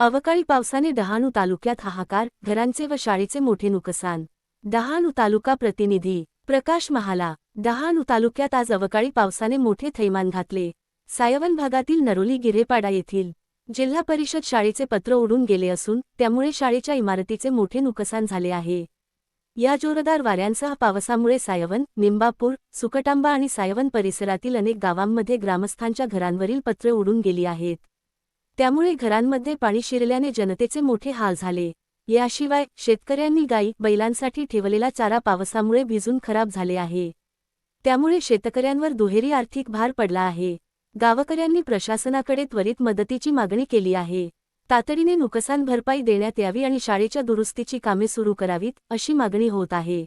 अवकाळी पावसाने डहाणू तालुक्यात हाहाकार घरांचे व शाळेचे मोठे नुकसान. डहाणू तालुका प्रतिनिधी प्रकाश महाला डहाणू तालुक्यात आज अवकाळी पावसाने मोठे थैमान घातले. सायवन भागातील नरोली गिरेपाडा येथील जिल्हा परिषद शाळेचे पत्र उडून गेले असून त्यामुळे शाळेच्या इमारतीचे मोठे नुकसान झाले आहे. या जोरदार वाऱ्यांसह पावसामुळे सायवन निंबापूर सुकटांबा आणि सायवन परिसरातील अनेक गावांमध्ये ग्रामस्थांच्या घरांवरील पत्रे उडून गेली आहेत. त्यामुळे घरांमध्ये पाणी शिरल्याने जनतेचे मोठे हाल झाले. याशिवाय शेतकऱ्यांनी गायी बैलांसाठी ठेवलेला चारा पावसामुळे भिजून खराब झाले आहे. त्यामुळे शेतकऱ्यांवर दुहेरी आर्थिक भार पडला आहे. गावकऱ्यांनी प्रशासनाकडे त्वरित मदतीची मागणी केली आहे. तातडीने नुकसान भरपाई देण्यात यावी आणि शाळेच्या दुरुस्तीची कामे सुरू करावीत अशी मागणी होत आहे.